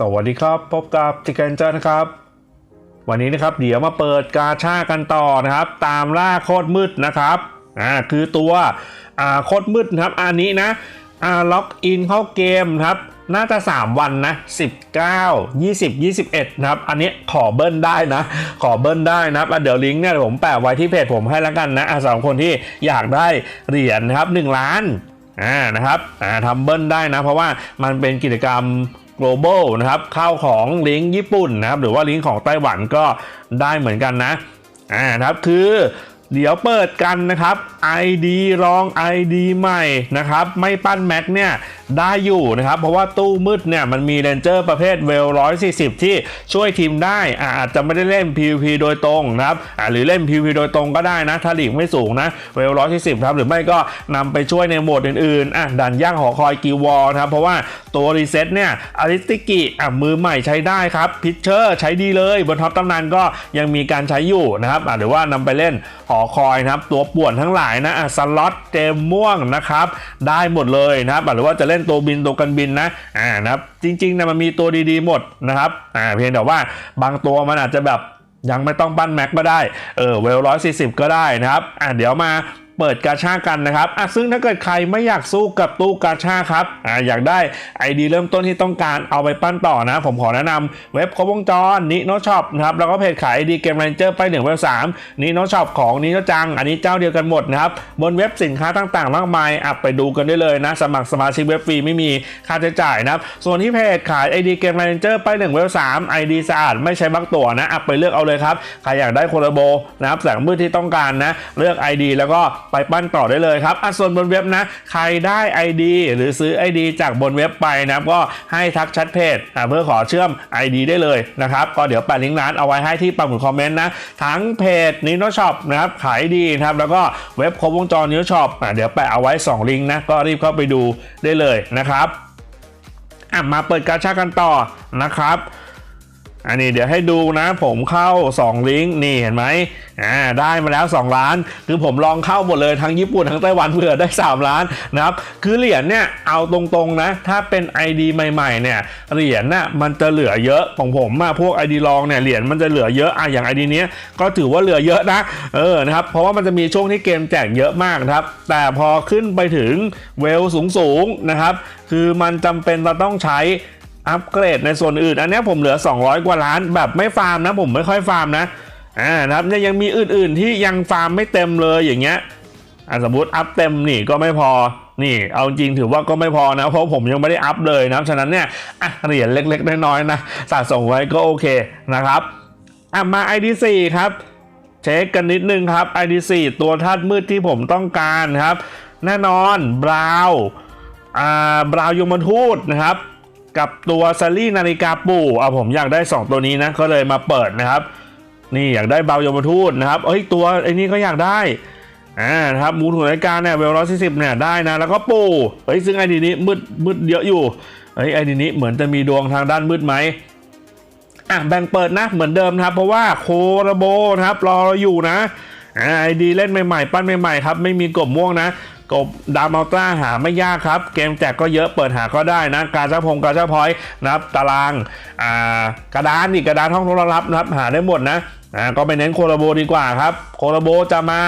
สวัสดีครับ พบกับจิกันเจอนะครับ วันนี้นะครับเดี๋ยวมาเปิดกาชากันต่อนะครับ ตามล่าโคตรมืดนะครับอ่าคือตัวอ่าโคตรมืดนะครับ อันนี้นะอ่าล็อกอินเข้าเกมครับ น่าจะ 3 วันนะ 19 20 21 นะครับ อันนี้ขอเบิ้ลได้นะ ขอเบิ้ลได้นะครับอะเดี๋ยวลิงก์เนี่ยผมแปะไว้ที่เพจผมให้แล้วกันนะอะสำหรับคนที่อยากได้เหรียญนะครับ 1 ล้านอ่านะครับอ่าทำเบิ้ลได้นะ เพราะว่ามันเป็นกิจกรรม global นะครับเข้าของลิงก์ญี่ปุ่นนะครับหรือว่าลิงก์ของไต้หวันก็ได้เหมือนกันนะอ่าครับคือเดี๋ยวเปิดกันนะครับ ID รอง ID ใหม่นะครับ ไม่ปั้นแม็กเนี่ยได้อยู่นะครับ เพราะว่าตู้มืดเนี่ยมันมีเรนเจอร์ประเภทเวล140ที่ช่วยทีมได้อ่าอาจจะไม่ได้เล่น PVP โดยตรงนะครับอ่าหรือเล่น PVP โดยตรงก็ได้นะถ้าหลีกไม่สูงนะเวล140ครับหรือไม่ก็นำไปช่วยในโหมดอื่นๆอะดันย่างหอคอยกิวอลนะครับเพราะว่าตัวรีเซ็ตเนี่ยอาริสติกิอะมือใหม่ใช้ได้ครับพิชเชอร์ใช้ดีเลยบนท็อปตำนานก็ยังมีการใช้อยู่นะครับอะหรือว่านำไปเล่นหอคอยนะครับตัวป่วนทั้งหลายนะอะสล็อตเกมม่วงนะครับได้หมดเลยนะครับหรือว่าจะเล่นตัวบินตัวกันบินนะอ่านะครับจริงๆนะมันมีตัวดีๆหมดนะครับอ่าเพียงแต่ว่าบางตัวมันอาจจะแบบยังไม่ต้องปั้นแม็กก็ได้ เออเวลร้อยสี่สิบก็ได้นะครับ อะเดี๋ยวมา เปิดกาชากันนะครับอะซึ่งถ้าเกิดใครไม่อยากสู้กับตู้กาชาครับอะอยากได้ไอดีเริ่มต้นที่ต้องการเอาไปปั้นต่อนะ ผมขอแนะนำเว็บครบวงจรนิโนช็อปนะครับแล้วก็เพจขายไอดีเกมเรนเจอร์ไปหนึ่งเว็บสามนิโนช็อปของนิโนจัง อันนี้เจ้าเดียวกันหมดนะครับบนเว็บสินค้าต่างๆ มากมายอะไปดูกันได้เลยนะ สมัครสมาชิกเว็บฟรีไม่มีค่าใช้จ่ายนะครับส่วนที่เพจขายไอดีเกมเรนเจอร์ไปหนึ่งเว็บสามไอดีสะอาดไม่ใช้บักตัวนะอะไปเลือกเอาเลยครับใครอยากได้โคลโบนะครับแสงมืดที่ต้องการนะเลือก ID แล้วก็ไปปั้นต่อได้เลยครับอะส่วนบนเว็บนะ ใครได้ ID หรือซื้อ ID จากบนเว็บไปนะก็ให้ทักแชัดเพจเพื่อขอเชื่อม ID ได้เลยนะครับก็เดี๋ยวแปะลิงก์ร้านเอาไว้ให้ที่ปุ่มคอมเมนต์นะ ทั้งเพจนิโนช็อปนะครับขายดีนะครับแล้วก็เว็บครบวงจรนิโนช็อปเดี๋ยวแปะเอาไว้ 2 ลิงก์นะก็รีบเข้าไปดูได้เลยนะครับอะมาเปิดการชากันต่อนะครับ อันนี้เดี๋ยวให้ดูนะผมเข้า 2 ลิงก์นี่เห็นไหมอ่าได้มาแล้ว 2 ล้าน คือผมลองเข้าหมดเลยทั้งญี่ปุ่นทั้งไต้หวันเผื่อได้ 3 ล้านนะครับคือเหรียญเนี่ยเอาตรงๆนะ ถ้าเป็น ID ใหม่ๆเนี่ยเหรียญน่ะมันจะเหลือเยอะของผมอะพวก ID ลองเนี่ยเหรียญมันจะเหลือเยอะอะอย่าง ID เนี้ยก็ถือว่าเหลือเยอะนะเออนะครับเพราะว่ามันจะมีช่วงที่เกมแจกเยอะมากนะครับ แต่พอขึ้นไปถึงเวลสูงๆนะครับคือมันจำเป็นเราต้องใช้ อัปเกรดในส่วนอื่น อันนี้ผมเหลือ 200 กว่าล้านแบบไม่ฟาร์มนะ ผมไม่ค่อยฟาร์มนะอ่านะครับยังมีอื่นๆที่ยังฟาร์มไม่เต็มเลยอย่างเงี้ยอะสมมติอัพเต็มนี่ก็ไม่พอนี่เอาจริงถือว่าก็ไม่พอนะเพราะผมยังไม่ได้อัพเลยนะฉะนั้นเนี่ยอะเหรียญเล็กๆน้อยๆนะสะสมไว้ก็โอเคนะครับอะมา ID4 ครับเช็คกันนิดนึงครับ ID4 ตัวธาตุมืดที่ผมต้องการครับ แน่นอนบราวอ่าบราวยมทูตนะครับ กับตัวซารี่นาฬิกาปู่อะผมอยากได้ 2 ตัวนี้นะก็เลยมาเปิดนะครับ นี่อยากได้เบายมทูตนะครับเอ้ยตัวไอ้นี่ก็อยากได้อ่านะครับมูลถุนาฬิการเนี่ยเวลร้อยสี่สิบเนี่ยได้นะ แล้วก็ปู่เฮ้ยซึ่งไอดีนี้มืดมืดเยอะอยู่เฮ้ยไอดีนี้เหมือนจะมีดวงทางด้านมืดไหมอะแบ่งเปิดนะเหมือนเดิมนะครับ เพราะว่าโคระโบนะครับรอเราอยู่นะอ่าไอดีเล่นใหม่ๆ ปั้นใหม่ๆครับไม่มีกบม่วงนะ กบดาวมัลตราหาไม่ยากครับ เกมแจกก็เยอะเปิดหาก็ได้นะ การจ้าพงการจ้าพอยนะครับตารางอ่ากระดานอีกกระดานห้องโทรรับนะครับหาได้หมดนะอ่าก็ไปเน้นโคลาโบดีกว่าครับ โคลาโบจะมา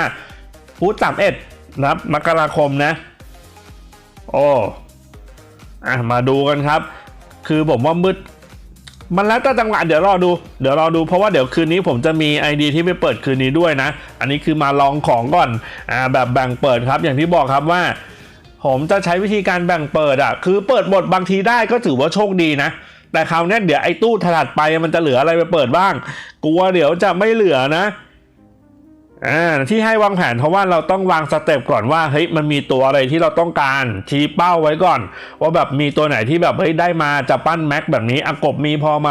พุธสามเอ็ดนะครับมกราคมนะโอ้อะมาดูกันครับ คือผมว่ามืด มันแล้วแต่จังหวะเดี๋ยวรอดูเดี๋ยวรอดูเพราะว่าเดี๋ยวคืนนี้ผมจะมี ID ที่ไปเปิดคืนนี้ด้วยนะ อันนี้คือมาลองของก่อนอ่าแบบแบ่งเปิดครับอย่างที่บอกครับว่า ผมจะใช้วิธีการแบ่งเปิดอะคือเปิดหมดบางทีได้ก็ถือว่าโชคดีนะแต่คราวนี้เดี๋ยวไอ้ตู้ถัดไปมันจะเหลืออะไรไปเปิดบ้าง กลัวเดี๋ยวจะไม่เหลือนะ อ่าที่ให้วางแผนเพราะว่าเราต้องวางสเต็ปก่อนว่าเฮ้ยมันมีตัวอะไรที่เราต้องการชี้เป้าไว้ก่อน ว่าแบบมีตัวไหนที่แบบเฮ้ยได้มาจะปั้นแม็กแบบนี้อากบมีพอไหม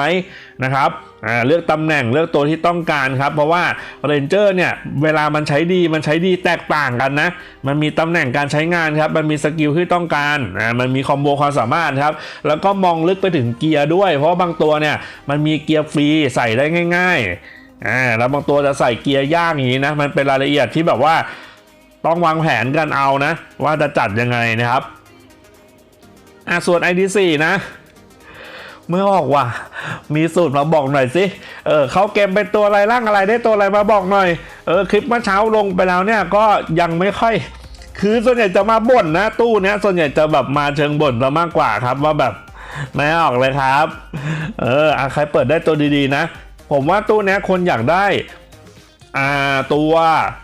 นะครับอ่าเลือกตำแหน่งเลือกตัวที่ต้องการครับ เพราะว่าเรนเจอร์เนี่ยเวลามันใช้ดีมันใช้ดีแตกต่างกันนะ มันมีตำแหน่งการใช้งานครับ มันมีสกิลที่ต้องการอ่ามันมีคอมโบความสามารถครับ แล้วก็มองลึกไปถึงเกียร์ด้วย เพราะบางตัวเนี่ยมันมีเกียร์ฟรีใส่ได้ง่าย ๆ อ่าแล้วบางตัวจะใส่เกียร์ย่างอย่างนี้นะ มันเป็นรายละเอียดที่แบบว่าต้องวางแผนกันเอานะ ว่าจะจัดยังไงนะครับอ่าส่วน ID4 นะไม่ออกว่ะ มีสูตรมาบอกหน่อยสิ เออเขาเกมเป็นตัวอะไรร่างอะไรได้ตัวอะไรมาบอกหน่อย เออคลิปเมื่อเช้าลงไปแล้วเนี่ยก็ยังไม่ค่อย คือส่วนใหญ่จะมาบ่นนะ ตู้เนี้ยส่วนใหญ่จะแบบมาเชิงบ่นซะมากกว่าครับว่าแบบไม่ออกเลยครับ เออใครเปิดได้ตัวดีๆนะ ผมว่าตู้นี้คนอยากได้ตัว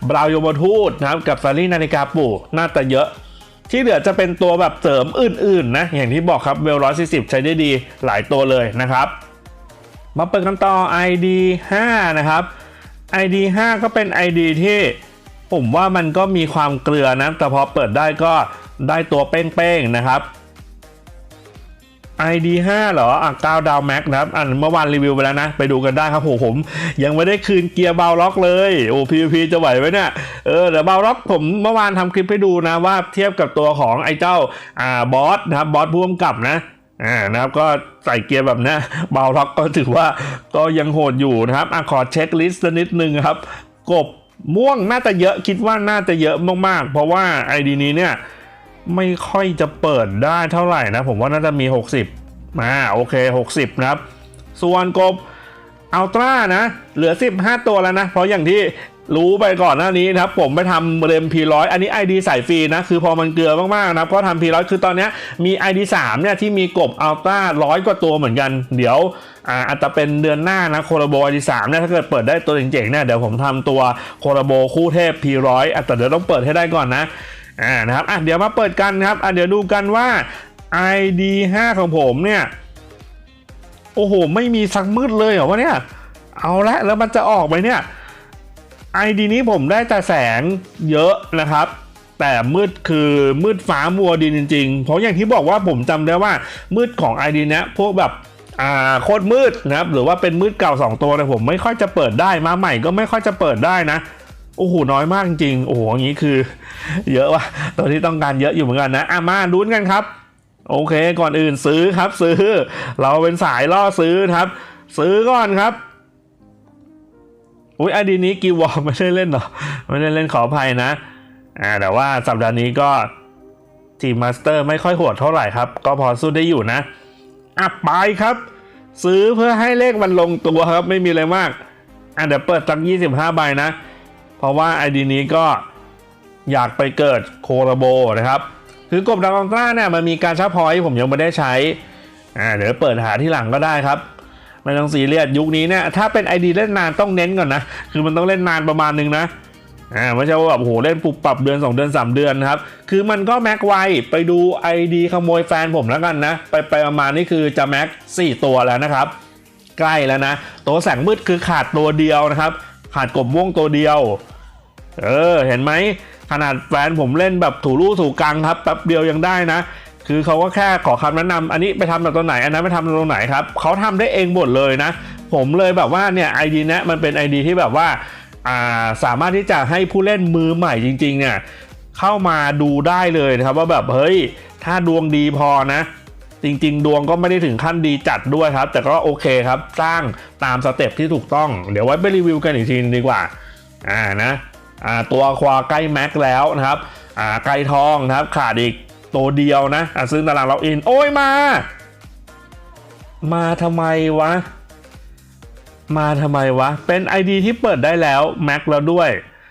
บราวโยมทูตนะครับกับซารีนาฬิกาปู่น่าจะเยอะ ที่เหลือจะเป็นตัวแบบเสริมอื่นๆนะอย่างที่บอกครับเวลร้อยสี่สิบใช้ได้ดีหลายตัวเลยนะครับ มาเปิดกันต่อ ID 5 นะครับ ID 5 ก็เป็น ID ที่ผมว่ามันก็มีความเกลือนะแต่พอเปิดได้ก็ได้ตัวเป้งๆนะครับ ID 5เหรอ อะ9ดาวแม็กนะครับ อันเมื่อวานรีวิวไปแล้วนะ ไปดูกันได้ครับโหผม ยังไม่ได้คืนเกียร์เบาล็อกเลย โอ้ PVP จะไหวไหมเนี่ย เออเดี๋ยวเบาล็อกผมเมื่อวานทำคลิปให้ดูนะว่าเทียบกับตัวของไอ้เจ้า อ่า บอสนะครับ บอสพ่วงกับนะอ่านะครับก็ใส่เกียร์แบบนี้เบาล็อกก็ถือว่าก็ยังโหดอยู่นะครับอะขอเช็คลิสต์นิดนึงครับ กบม่วงน่าจะเยอะคิดว่าน่าจะเยอะมากๆ เพราะว่าไอดีนี้เนี่ย ไม่ค่อยจะเปิดได้เท่าไหร่นะ ผมว่าน่าจะมี 60มาโอเค 60 นะครับ ส่วนกบอัลตร้านะ เหลือ 15 ตัวแล้วนะ เพราะอย่างที่รู้ไปก่อนหน้านี้นะครับ ผมไปทำเรม P100 อันนี้ ID ใส่ฟรีนะ คือพอมันเกลือมากๆนะครับก็ทำ P100 คือตอนนี้มี ID 3เนี่ยที่มีกบอัลตร้าร้อยกว่าตัวเหมือนกัน เดี๋ยวอาจจะเป็นเดือนหน้านะโคลาโบ ID 3เนี่ยถ้าเกิดเปิดได้ตัวเจ๋งๆเนี่ยเดี๋ยวผมทำตัวโคลาโบคู่เทพ P100 อะแต่เดี๋ยวต้องเปิดให้ได้ก่อนนะ อ่านะครับอะเดี๋ยวมาเปิดกันครับอะเดี๋ยวดูกันว่า ID 5 ของผมเนี่ย โอ้โห ไม่มีสักมืดเลยเหรอวะเนี่ย เอาละแล้วมันจะออกไหมเนี่ย ID นี้ผมได้แต่แสงเยอะนะครับแต่มืดคือมืดฟ้ามัวดินจริงๆ เพราะอย่างที่บอกว่าผมจำได้ว่ามืดของ ID เนี้ยพวกแบบอ่าโคตรมืดนะครับหรือว่าเป็นมืดเก่า 2 ตัวแต่ยผมไม่ค่อยจะเปิดได้มาใหม่ก็ไม่ค่อยจะเปิดได้นะ โอ้โหน้อยมากจริงๆโอ้โหอย่างนี้คือ เยอะว่ะตัวที่ต้องการเยอะอยู่เหมือนกันนะอะมาลุ้นกันครับ โอเค ก่อนอื่นซื้อครับ ซื้อ เราเป็นสายล่อซื้อครับ ซื้อก่อนครับอุ้ยไอดีนี้กีวอลไม่ได้เล่นหรอไม่ได้เล่นขออภัยนะอ่าแต่ว่าสัปดาห์นี้ก็ทีมมาสเตอร์ไม่ค่อยโหดเท่าไหร่ครับ ก็พอสู้ได้อยู่นะอะไปครับ ซื้อเพื่อให้เลขมันลงตัวครับ ไม่มีอะไรมากอะเดี๋ยวเปิดสัก25ใบนะ เพราะว่าไอดีนี้ก็อยากไปเกิดโคโรโบนะครับ คือกบดาวอัลตร้าเนี่ยมันมีการชาร์จพอยผมยังไม่ได้ใช้อ่าเดี๋ยวเปิดหาที่หลังก็ได้ครับไม่ต้องซีเรียสยุคนี้เนี่ยถ้าเป็น ID เล่นนานต้องเน้นก่อนนะ คือมันต้องเล่นนานประมาณนึงนะอ่าไม่ใช่ว่าแบบโอ้โหเล่นปุบปรับเดือน 2 เดือน 3 เดือนนะครับ คือมันก็แม็กไวไปดู ID ขโมยแฟนผมแล้วกันนะ ไปไปประมาณนี้คือจะแม็ก 4 ตัวแล้วนะครับ ใกล้แล้วนะ ตัวแสงมืดคือขาดตัวเดียวนะครับ ขาดกบม่วงตัวเดียว เออ เห็นไหม ขนาดแฟนผมเล่นแบบถูรูถูกังครับแป๊บเดียวยังได้นะ คือเขาก็แค่ขอคำแนะนำอันนี้ไปทำจากตัวไหน อันนั้นไปทำจากตัวไหนครับเขาทำได้เองหมดเลยนะ ผมเลยแบบว่าเนี่ยไอดีนี้มันเป็นไอดีที่แบบว่าาสามารถที่จะให้ผู้เล่นมือใหม่จริง ๆ เนี่ยเข้ามาดูได้เลยนะครับ ว่าแบบเฮ้ยถ้าดวงดีพอนะ จริง ๆ ดวงก็ไม่ได้ถึงขั้นดีจัดด้วยครับ แต่ก็โอเคครับ สร้างตามสเต็ปที่ถูกต้อง เดี๋ยวไว้ไปรีวิวกันอีกทีดีกว่าอ่านะ ตัวควาใกล้แม็กแล้วนะครับอ่าไกลทองนะครับขาดอีกตัวเดียวนะซึ่งตารางเราอิน โอ้ยมา มาทำไมวะ มาทำไมวะ เป็น ID ที่เปิดได้แล้วแม็กแล้วด้วย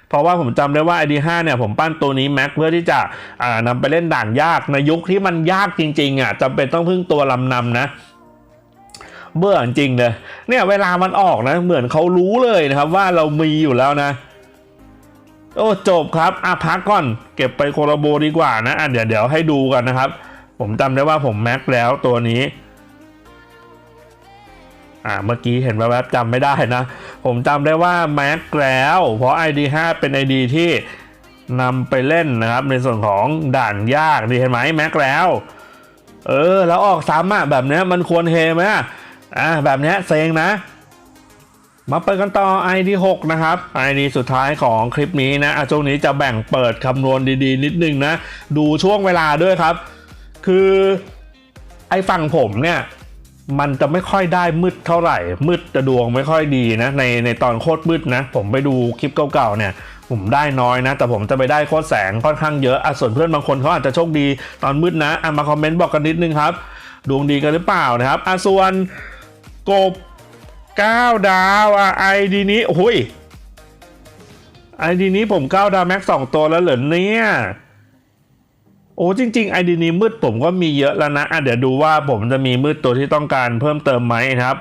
เพราะว่าผมจำได้ว่า ID 5 เนี่ยผมปั้นตัวนี้แม็กเพื่อที่จะอ่านำไปเล่นด่านยากในยุคที่มันยากจริงๆอะจำเป็นต้องพึ่งตัวลำนำนะ เบื่อจริงเลยเนี่ยเวลามันออกนะ เหมือนเขารู้เลยนะครับว่าเรามีอยู่แล้วนะ โอ้จบครับอะพักก่อนเก็บไปโคโลโบดีกว่านะอะเดี๋ยวเดี๋ยวให้ดูกันนะครับ ผมจำได้ว่าผมแม็กแล้วตัวนี้อ่าเมื่อกี้เห็นแวบๆจำไม่ได้นะ ผมจำได้ว่าแม็กแล้ว เพราะ ID 5 เป็น ID ที่นำไปเล่นนะครับในส่วนของด่านยากนี่เห็นไหมแม็กแล้ว เออ แล้วออกซ้ำอะแบบนี้มันควรเฮไหมอะอะแบบนี้เซ็งนะ มาเปิดกันต่อ ID 6นะครับ ID สุดท้ายของคลิปนี้นะอะช่วงนี้จะแบ่งเปิดคำนวณดีๆ นิดนึงนะ ดูช่วงเวลาด้วยครับ คือไอ้ฝั่งผมเนี่ยมันจะไม่ค่อยได้มืดเท่าไหร่ มืดจะดวงไม่ค่อยดีนะ ในในตอนโคตรมืดนะ ผมไปดูคลิปเก่าๆเนี่ยผมได้น้อยนะ แต่ผมจะไปได้โคตรแสงค่อนข้างเยอะอะส่วนเพื่อนบางคนเขาอาจจะโชคดีตอนมืดนะอะมาคอมเมนต์บอกกันนิดนึงครับ ดวงดีกันหรือเปล่านะครับอะส่วนกบ 9 ดาวอะไอดีนี้โอ้ยไอดีนี้ผม 9 ดาวแม็กสองตัวแล้วเหรอเนี่ย โอ้จริงๆไอดีนี้มืดผมก็มีเยอะแล้วนะอะเดี๋ยวดูว่าผมจะมีมืดตัวที่ต้องการเพิ่มเติมไหมครับ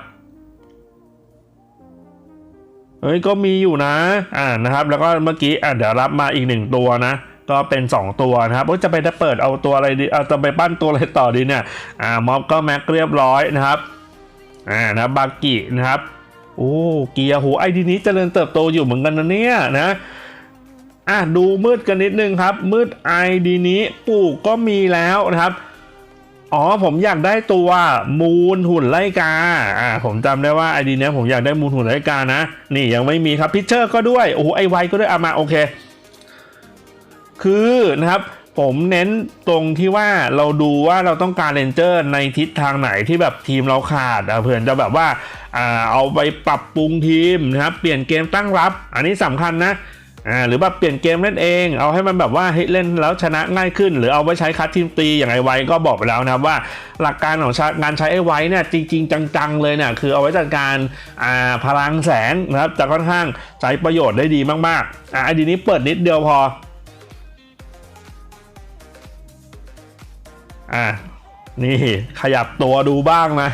เฮ้ยก็มีอยู่นะ อ่านะครับ แล้วก็เมื่อกี้อะเดี๋ยวรับมาอีกหนึ่งตัวนะ ก็เป็น 2 ตัวนะครับจะไปเปิดเอาตัวอะไรดีเอาจะไปปั้นตัวอะไรต่อดีเนี่ย อ่าม็อบก็แม็กเรียบร้อยนะครับ อ่านะบากินะครับโอ้เกียร์โหไอดีนี้เจริญเติบโตอยู่เหมือนกันนะเนี่ยนะอะดูมืดกันนิดนึงครับ มืดไอดีนี้ปลูกก็มีแล้วนะครับอ๋อผมอยากได้ตัวมูลหุ่นไลกาอ่าผมจำได้ว่าไอดีเนี้ยผมอยากได้มูลหุ่นไลกานะนี่ยังไม่มีครับพิชเชอร์ก็ด้วยโอ้ไอไวก็ด้วยเอามาโอเค คือนะครับ ผมเน้นตรงที่ว่าเราดูว่าเราต้องการเลนเจอร์ในทิศทางไหนที่แบบทีมเราขาดเพื่อนจะแบบว่าเอาไปปรับปรุงทีมนะครับเปลี่ยนเกมตั้งรับ อันนี้สำคัญนะหรือแบบเปลี่ยนเกมเล่นเอง เอาให้มันแบบว่าเล่นแล้วชนะง่ายขึ้น หรือเอาไว้ใช้คัดทีมตีอย่างไอไว้ก็บอกไปแล้วนะครับว่าหลักการของงานใช้ไอไว้เนี่ยจริง ๆ จังๆเลยเนี่ยคือเอาไว้จัดการาพลังแสงนะครับจะค่อนข้างใช้ประโยชน์ได้ดีมากๆอ่าไอดีนี้เปิดนิดเดียวพอ อ่านี่ขยับตัวดูบ้างนะ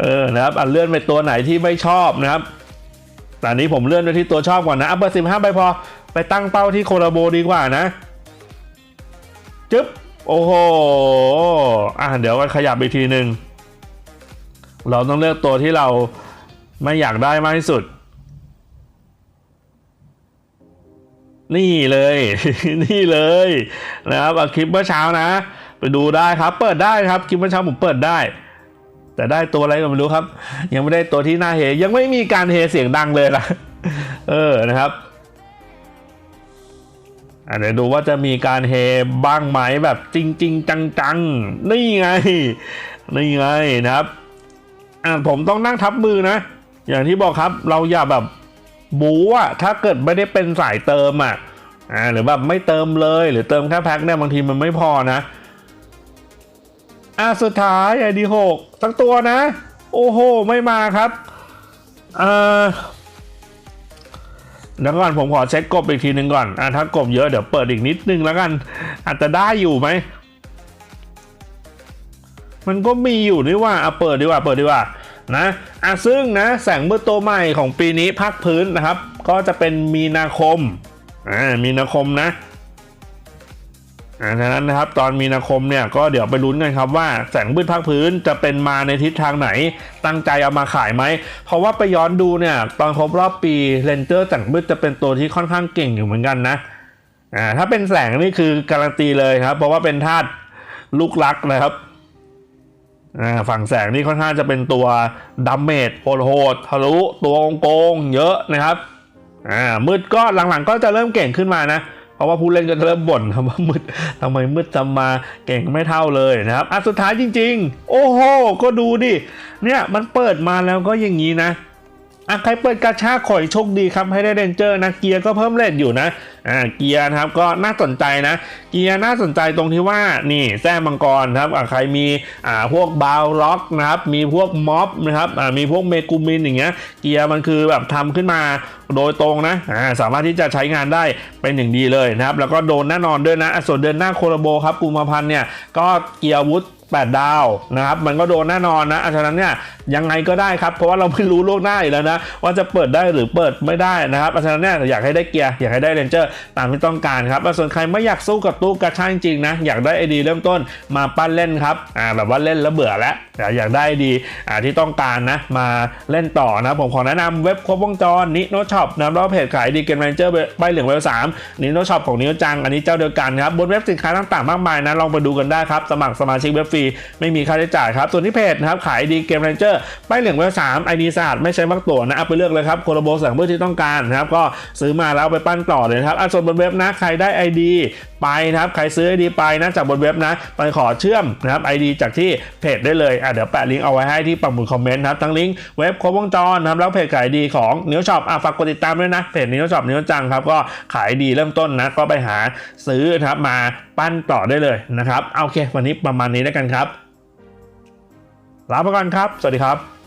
เออนะครับอันเลื่อนไปตัวไหนที่ไม่ชอบนะครับแต่นี้ผมเลื่อนไปที่ตัวชอบก่อนนะอัพเบอร์สิบห้าไปพอไปตั้งเป้าที่โคลาโบดีกว่านะจึ๊บโอ้โหอะเดี๋ยวขยับอีกทีหนึ่งเราต้องเลือกตัวที่เราไม่อยากได้มากที่สุด นี่เลย นี่เลยนะครับคลิปเมื่อเช้านะ ไปดูได้ครับ เปิดได้ครับคลิปเมื่อเช้าผมเปิดได้ แต่ได้ตัวอะไรก็ไม่รู้ครับ ยังไม่ได้ตัวที่น่าเฮยังไม่มีการเฮเสียงดังเลยนะเออนะครับเดี๋ยวดูว่าจะมีการเฮบ้างไหมแบบจริงจริงจังๆ นี่ไง นี่ไงนะครับอะผมต้องนั่งทับมือนะ อย่างที่บอกครับเราอย่าแบบบูอะถ้าเกิดไม่ได้เป็นสายเติมอะอ่าหรือแบบไม่เติมเลยหรือเติมแค่แพ็คเนี่ยบางทีมันไม่พอนะ อะสุดท้ายไอดีหกสักตัวนะ โอ้โห ไม่มาครับเอ่อเดี๋ยวก่อนผมขอเช็คกบอีกทีหนึ่งก่อนอะถ้ากบเยอะเดี๋ยวเปิดอีกนิดนึงแล้วกัน อาจจะได้อยู่ไหม มันก็มีอยู่นี่ว่าอะเปิดดีกว่า เปิดดีกว่านะอะซึ่งนะแสงมืดตัวใหม่ของปีนี้ภาคพื้นนะครับ ก็จะเป็นมีนาคมอ่ามีนาคมนะ อ่าฉะนั้นนะครับตอนมีนาคมเนี่ยก็เดี๋ยวไปลุ้นกันครับว่าแสงมืดภาคพื้นจะเป็นมาในทิศทางไหนตั้งใจเอามาขายไหม เพราะว่าไปย้อนดูเนี่ยตอนครบรอบปีเรนเจอร์แสงมืดจะเป็นตัวที่ค่อนข้างเก่งอยู่เหมือนกันนะอ่าถ้าเป็นแสงนี่คือการันตีเลยครับ เพราะว่าเป็นธาตุลูกรักนะครับอ่าฝั่งแสงนี่ค่อนข้างจะเป็นตัวดัมเมจโหดๆทะลุตัวโกงเยอะนะครับอ่ามืดก็หลังๆก็จะเริ่มเก่งขึ้นมานะเราะว่าผู้เล่นก็เริ่มบ่นครับว่ามืดทำไมมืดจำมาเก่งไม่เท่าเลยนะครับอะสุดท้ายจริง ๆ โอ้โห ก็ดูดิ เนี่ยมันเปิดมาแล้วก็อย่างนี้นะ อะใครเปิดกาชาข่อยโชคดีครับให้ได้เรนเจอร์นะเกียร์ก็เพิ่มเลทอยู่นะอ่าเกียร์นะครับก็น่าสนใจนะ เกียร์น่าสนใจตรงที่ว่านี่แท้มังกรครับอะใครมีอ่าพวกบาวล็อกนะครับมีพวกม็อบนะครับอ่ามีพวกเมกูมินอย่างเงี้ยเกียร์มันคือแบบทำขึ้นมาโดยตรงนะอ่าสามารถที่จะใช้งานได้เป็นอย่างดีเลยนะครับแล้วก็โดนแน่นอนด้วยนะส่วนเดือนหน้าโคลาโบครับกุมภาพันธ์เนี่ยก็เกียร์อาวุธ 8 ดาวนะครับมันก็โดนแน่นอนนะอะฉะนั้นเนี่ยยังไงก็ได้ครับเพราะว่าเราไม่รู้ล่วงหน้าอยู่แล้วนะว่าจะเปิดได้หรือเปิดไม่ได้นะครับอะฉะนั้นเนี่ยอยากให้ได้เกียร์อยากให้ได้เรนเจอร์ตามที่ต้องการครับอ่ส่วนใครไม่อยากสู้กับตู้กระชาจริงๆนะอยากได้ไอดีเริ่มต้นมาปั้นเล่นครับอ่าแบบว่าเล่นแล้วเบื่อแล้วอยากได้ดีอ่าที่ต้องการนะมาเล่นต่อนะผมขอแนะนำเว็บครบวงจรนิโนช็อปนะแล้วเพจขายดีเกมเรนเจอร์ใบเหลืองเวลสามนิโนช็อปของนิโนจังอันนี้เจ้าเดียวกันครับบนเว็บสินค้าต่างๆมากมายนะลองไปดูกันได้ครับสมัครสมาชิกเว็บฟรีไม่มีค่าใช้จ่ายครับส่วนที่เพจนะครับขายดีเกมเรนเจอร์ป้ายเหลืองเวลสามไอดีสะอาดไม่ใช้มักตัวนะเอาไปเลือกเลยครับโคโลโบสั่งเพื่อที่ต้องการนะครับก็ซื้อมาแล้วไปปั้นต่อเลยครับอะส่วนบนเว็บนะใครได้ ID ไปนะครับ ใครซื้อ ID ไปนะจากบนเว็บนะไปขอเชื่อมนะครับ ID จากที่เพจได้เลยอะเดี๋ยวแปะลิงก์เอาไว้ให้ที่ปักหมุดคอมเมนต์นะครับทั้งลิงก์เว็บครบวงจรนะครับแล้วเพจขายดีของนิวช็อปอะฝากกดติดตามด้วยนะเพจนิวช็อปนิวจังครับก็ขายดีเริ่มต้นนะก็ไปหาซื้อนะครับมาปั้นต่อได้เลยนะครับโอเค วันนี้ประมาณนี้แล้วกันครับลาไปก่อนครับ สวัสดีครับ